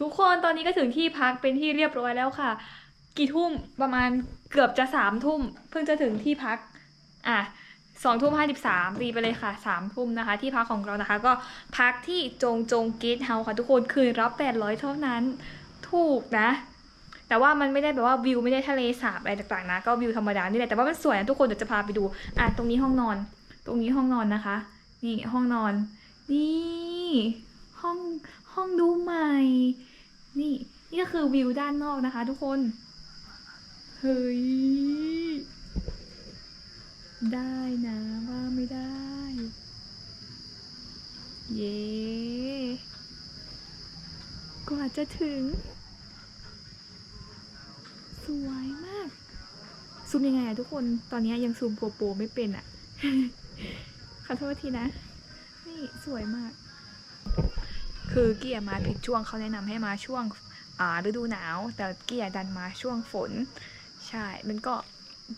ทุกคนตอนนี้ก็ถึงที่พักเป็นที่เรียบร้อยแล้วค่ะ กี่ทุ่มประมาณเกือบจะสามทุ่ม เพิ่งจะถึงที่พัก อะสองทุ่มห้าสิบสามตีไปเลยค่ะสามทุ่มนะคะ ที่พักของเรานะคะ ก็พักที่จงจงเกสเฮาค่ะทุกคนคืนรับแปดร้อยเท่านั้น ถูกนะ แต่ว่ามันไม่ได้แบบว่าวิวไม่ได้ทะเลสาบอะไรต่างๆนะ ก็วิวธรรมดานี่แหละแต่ว่ามันสวยนะทุกคนเดี๋ยวจะพาไปดู อะตรงนี้ห้องนอน ตรงนี้ห้องนอนนะคะ นี่ห้องนอน นี่ห้อง ห้องดูใหม่ นี่นี่ก็คือวิวด้านนอกนะคะ ทุกคน เฮ้ย ได้นะว่าไม่ได้ เย้กว่าจะถึง สวยมาก ซูมยังไงอะทุกคน ตอนนี้ยังซูมโปรโปรไม่เป็นอะขอโทษทีนะ นี่สวยมาก คือเกียร์มาผิดช่วงเขาแนะนำให้มาช่วงอ่าฤดูหนาว แต่เกียร์ดันมาช่วงฝน ใช่ มันก็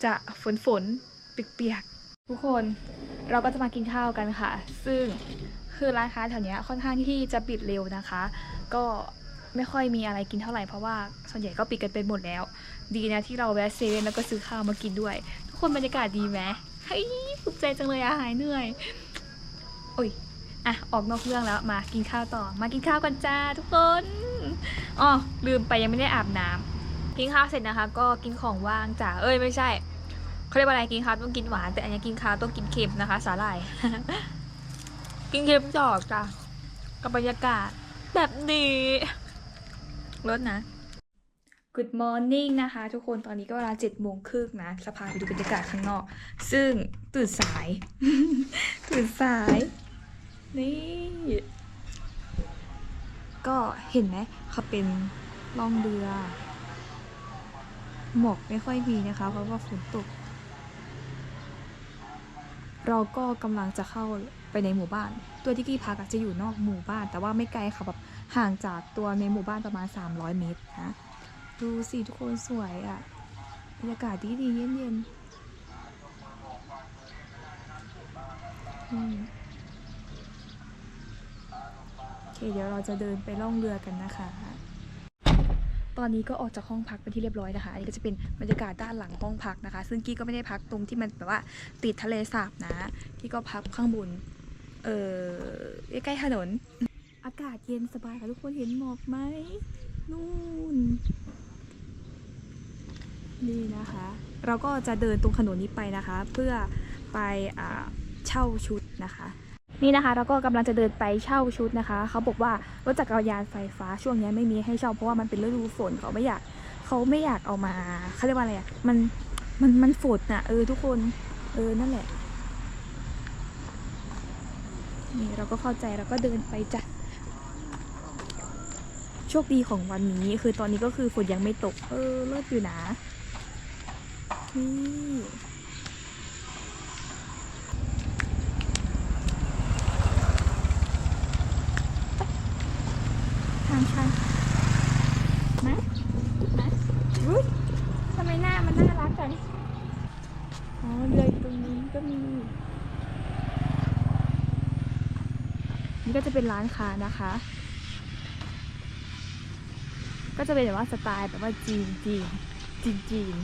จะฝนฝนเปียกๆทุกคนเราก็จะมากินข้าวกันค่ะ ซึ่งคือร้านค้าแถวนี้ค่อนข้างที่จะปิดเร็วนะคะ ก็ไม่ค่อยมีอะไรกินเท่าไหร่เพราะว่าส่วนใหญ่ก็ปิดกันไปหมดแล้ว ดีนะที่เราแวะเซเว่นแล้วก็ซื้อข้าวมากินด้วย ทุกคนบรรยากาศดีไหมเฮ้ยภูมิใจจังเลยอะหายเหนื่อย โอ้ย อะออกนอกเรื่องแล้วมากินข้าวต่อ มากินข้าวกันจ้าทุกคนอ๋อลืมไปยังไม่ได้อาบน้ำกินข้าวเสร็จนะคะ ก็กินของว่างจ้าเอ้ยไม่ใช่เขาเรียกว่าอะไรกินข้าวต้องกินหวานแต่อันนี้กินข้าวต้องกินเค็มนะคะ สาหร่าย กินเค็มจอกจ้ะกับบรรยากาศแบบนี้รสนะ Good morning นะคะ ทุกคนตอนนี้ก็เวลาเจ็ดโมงครึ่งนะจะพาไปดูบรรยากาศข้างนอก ซึ่งตื่นสาย ตื่นสาย นี่ ก็เห็นไหมเขาเป็นล่องเรือ หมอกไม่ค่อยมีนะคะ เพราะว่าฝนตก เราก็กำลังจะเข้าไปในหมู่บ้าน ตัวที่กี้พักจะอยู่นอกหมู่บ้าน แต่ว่าไม่ไกลค่ะแบบห่างจากตัวในหมู่บ้านประมาณ 300 เมตรนะดูสิทุกคนสวยอะ่ะบรรยากาศดีดีๆเย็นเย็นๆนี่โอ เคเดี๋ยวเราจะเดินไปล่องเรือกันนะคะ ตอนนี้ก็ออกจากห้องพักเป็นที่เรียบร้อยนะคะอันนี้ก็จะเป็นบรรยากาศด้านหลังห้องพักนะคะ ซึ่งกี้ก็ไม่ได้พักตรงที่มันแบบว่าติดทะเลสาบนะที่ก็พักข้างบนเออใกล้ๆถนน อากาศเย็นสบายค่ะทุกคนเห็นหมอกไหมนู่นนี่นะคะ เราก็จะเดินตรงถนนนี้ไปนะคะ เพื่อไปอเช่าชุดนะคะ นี่นะคะเราก็กำลังจะเดินไปเช่าชุดนะคะเขาบอกว่ารถจักรยานไฟฟ้าช่วงนี้ไม่มีให้เช่าเพราะว่ามันเป็นฤดูฝนเขาไม่อยากเขาไม่อยากเอามาเขาเรียกว่าอะไรอะมันมันมันฝนน่ะเออทุกคนเออนั่นแหละนี่เราก็เข้าใจเราก็เดินไปจ้ะโชคดีของวันนี้คือตอนนี้ก็คือฝนยังไม่ตก เออเลิศอยู่นะนี่ทางชันมามาอุ๊ยทำไมหน้ามันน่ารักจังอ๋อเรืออยู่ตรงนี้ก็มี นี่ ก็จะเป็นร้านค้านะคะ ก็จะเป็นแบบว่าสไตล์แบบว่าจีนจีนจีนจีน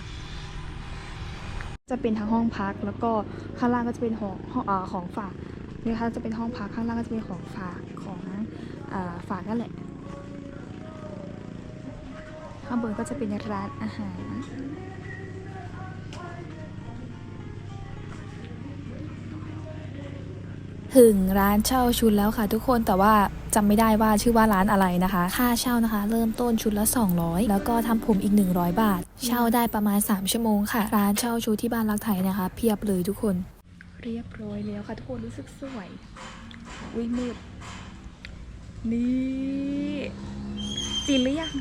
จะเป็นทั้งห้องพักแล้วก็ข้างล่างก็จะเป็นห้องห้องอของฝากนี่นะคะจะเป็นห้องพักข้างล่างก็จะเป็นของฝากของอฝากนั่นแหละ ข้างบนก็จะเป็นร้านอาหาร ถึงร้านเช่าชุดแล้วค่ะ ทุกคนแต่ว่าจำไม่ได้ว่าชื่อว่าร้านอะไรนะคะ ค่าเช่านะคะ เริ่มต้นชุดละ 200 แล้วก็ทำผมอีก 100 บาท เช่าได้ประมาณ 3 ชั่วโมงค่ะ ร้านเช่าชุดที่บ้านรักไทยนะคะ เพียบเลยทุกคน เรียบร้อยแล้วค่ะทุกคนรู้สึกสวยวิมืดนี่จีนหรือยัง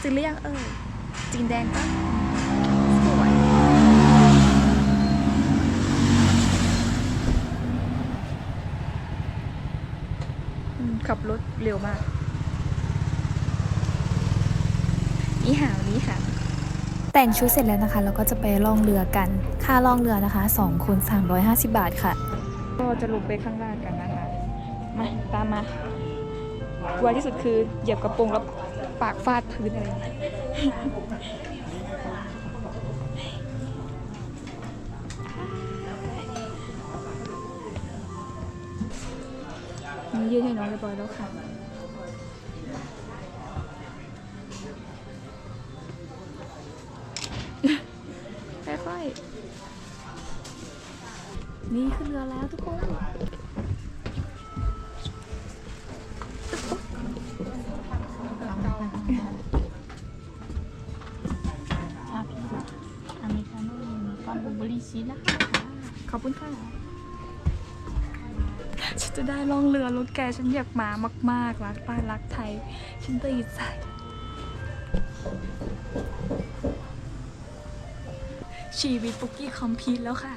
จีนหรือยังเออจีนแดงปะสวย อืม ขับรถเร็วมากนี่หาวนี่หาวแต่งชุดเสร็จแล้วนะคะ เราก็จะไปล่องเรือกัน ค่าล่องเรือนะคะ2คน350 บาทค่ะ ก็จะลงไปข้างล่างกันนะคะ มาตามมากลัวที่สุดคือเหยียบกระโปรงแล้วปากฟาดพื้นอะไร นี่ยืดให้น้องเรียบร้อยแล้วค่ะค่อยๆนี่ขึ้นเรือแล้วทุกคนชาพีแบบอเมริกาโน่มีก้อนบลูเบอร์รี่ชีสนะคะขอบคุณค่ะฉัน จะได้ล่องเรือรถแกฉันอยากมามากๆรักบ้านรักไทย ฉันตื่นใจชีวิตปุกกี้คอมพลีทแล้วค่ะ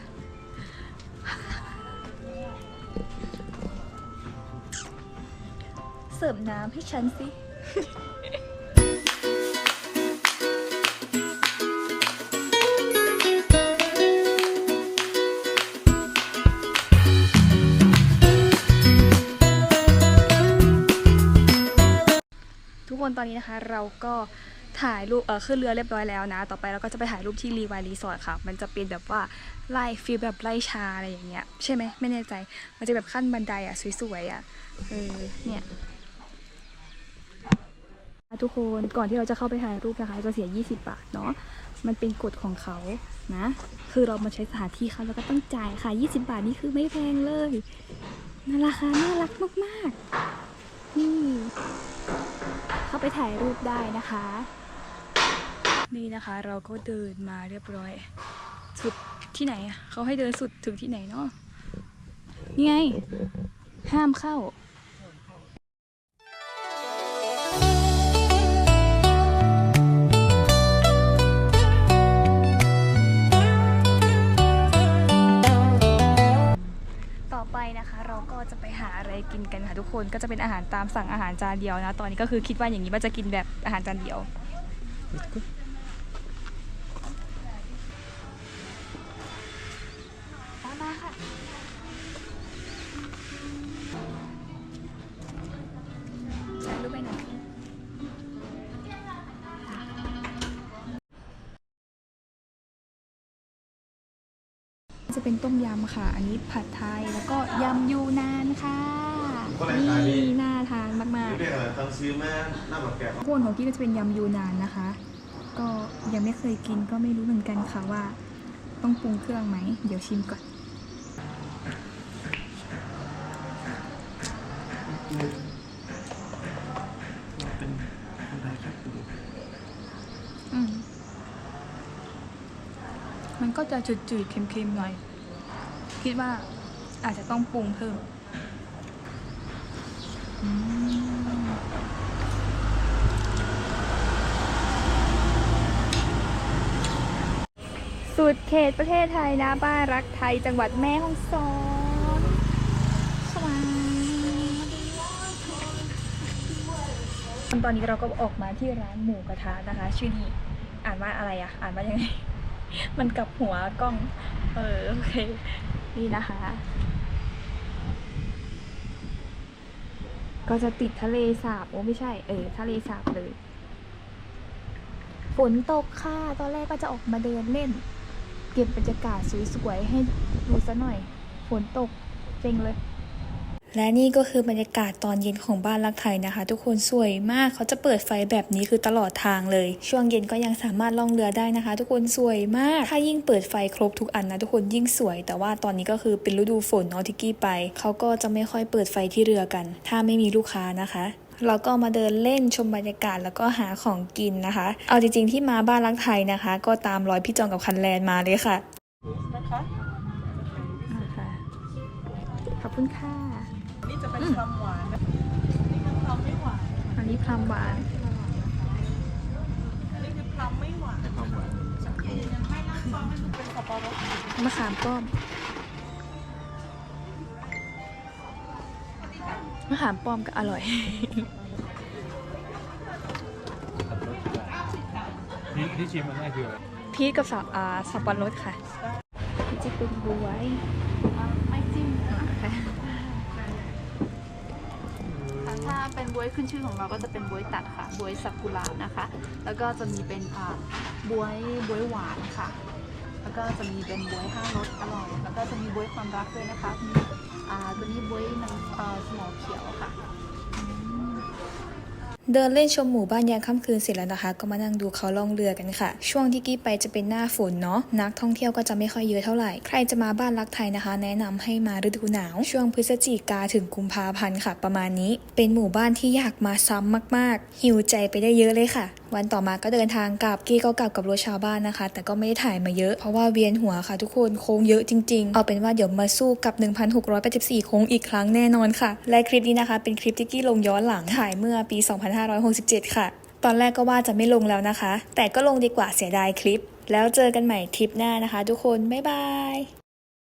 เสิร์ฟน้ำให้ฉันสิ คนตอนนี้นะคะ เราก็ถ่ายรูปเออขึ้นเรือเรียบร้อยแล้วนะ ต่อไปเราก็จะไปถ่ายรูปที่รีวายรีสอร์ทค่ะ มันจะเป็นแบบว่าไล่ฟีลแบบไล่ชาอะไรอย่างเงี้ยใช่ไหมไม่แน่ใจ มันจะแบบขั้นบันไดอะสวยๆอะเออเนี่ยทุกคนก่อนที่เราจะเข้าไปถ่ายรูปนะคะจะเสีย 20 บาทเนาะมันเป็นกฎของเขานะ คือเรามาใช้สถานที่เขาแล้วก็ต้องจ่ายค่ะ 20 บาทนี่คือไม่แพงเลยน่าราคาน่ารักมากๆนี่ เข้าไปถ่ายรูปได้นะคะ นี่นะคะเราก็เดินมาเรียบร้อย สุดที่ไหนเขาให้เดินสุดถึงที่ไหนเนาะนี่ไง ห้ามเข้า ไปนะคะ เราก็จะไปหาอะไรกินกันค่ะทุกคนก็จะเป็นอาหารตามสั่งอาหารจานเดียวนะ ตอนนี้ก็คือคิดว่าอย่างนี้ว่าจะกินแบบอาหารจานเดียว จะเป็นต้มยำค่ะ อันนี้ผัดไทยแล้วก็ยำยูนานค่ะนี่น่าทานมากนี่เนี่ยตั้งซื้อมาหน้าแบบแกะๆพวกของกี้ก็จะเป็นยำยูนานนะคะ ก็ยังไม่เคยกินก็ไม่รู้เหมือนกันค่ะว่า ต้องปรุงเครื่องไหม เดี๋ยวชิมก่อนเป็นคนไทยแค่กลุ่ม อืมมันก็ จะจืดๆ เค็มๆ หน่อย คิดว่าอาจจะต้องปรุงเพิ่มอืมสุดเขตประเทศไทยนะบ้านรักไทยจังหวัดแม่ฮ่องสอนสวัสดีตอนนี้เราก็ออกมาที่ร้านหมูกระทะนะคะ ชื่อนี้อ่านว่าอะไรอะอ่านว่ายังไง มันกลับหัวกล้อง เออโอเค นี่นะคะ ก็จะติดทะเลสาบ โอ้ไม่ใช่ เออ ทะเลสาบเลย ฝนตกค่ะ ตอนแรกก็จะออกมาเดินเล่น เก็บบรรยากาศสวยๆให้ดูซะหน่อย ฝนตกเซ็งเลย และนี่ก็คือบรรยากาศตอนเย็นของบ้านรักไทยนะคะ ทุกคนสวยมากเขาจะเปิดไฟแบบนี้คือตลอดทางเลย ช่วงเย็นก็ยังสามารถล่องเรือได้นะคะ ทุกคนสวยมาก ถ้ายิ่งเปิดไฟครบทุกอันนะทุกคนยิ่งสวย แต่ว่าตอนนี้ก็คือเป็นฤดูฝนเนาะที่กี้ไปเขาก็จะไม่ค่อยเปิดไฟที่เรือกัน ถ้าไม่มีลูกค้านะคะเราก็มาเดินเล่นชมบรรยากาศแล้วก็หาของกินนะคะ เอาจริงๆที่มาบ้านรักไทยนะคะ ก็ตามรอยพี่จองกับคันแลนมาเลยค่ะนะคะขอบคุณค่ะ จะเป็นความหวานนะนี่คือความไม่หวาน อันนี้พลัมหวานอันนี้คือความไม่หวาน ความหวานเป็นสับปะรดมะขามป้อมมะขามป้อมก็อร่อยนี่ที่ชิมมันแรกคืออะไรพีชกับสับอ่าสับปะรดค่ะนี่จะเป็นบวยไม่จิ้ม อ่าค่ะถ้าเป็นบวยขึ้นชื่อของเราก็จะเป็นบวยตัดค่ะบวยสักุระนะคะ แล้วก็จะมีเป็นบวยบวยหวานค่ะ แล้วก็จะมีเป็นบวยห้ารสอร่อย แล้วก็จะมีบวยความรักด้วยนะคะมีตัวนี้บวยน้ำสมอเขียวค่ะ เดินเล่นชมหมู่บ้านยามค่ำคืนเสร็จแล้วนะคะ ก็มานั่งดูเขาล่องเรือกันค่ะ ช่วงที่กี้ไปจะเป็นหน้าฝนเนาะนักท่องเที่ยวก็จะไม่ค่อยเยอะเท่าไหร่ ใครจะมาบ้านรักไทยนะคะ แนะนำให้มาฤดูหนาว ช่วงพฤศจิกาถึงกุมภาพันธ์ค่ะ ประมาณนี้ เป็นหมู่บ้านที่อยากมาซ้ำมาก ๆ หิวใจไปได้เยอะเลยค่ะ วันต่อมาก็เดินทางกลับกี้ก็กลับกับรถชาวบ้านนะคะ แต่ก็ไม่ได้ถ่ายมาเยอะเพราะว่าเวียนหัวค่ะ ทุกคนโค้งเยอะจริง ๆ เอาเป็นว่าเดี๋ยวมาสู้กับ 1,684โค้งอีกครั้งแน่นอนค่ะ และคลิปนี้นะคะ เป็นคลิปที่กี้ลงย้อนหลังถ่ายเมื่อปี2567 ค่ะ ตอนแรกก็ว่าจะไม่ลงแล้วนะคะ แต่ก็ลงดีกว่าเสียดายคลิป แล้วเจอกันใหม่ทริปหน้านะคะ ทุกคน บ๊ายบาย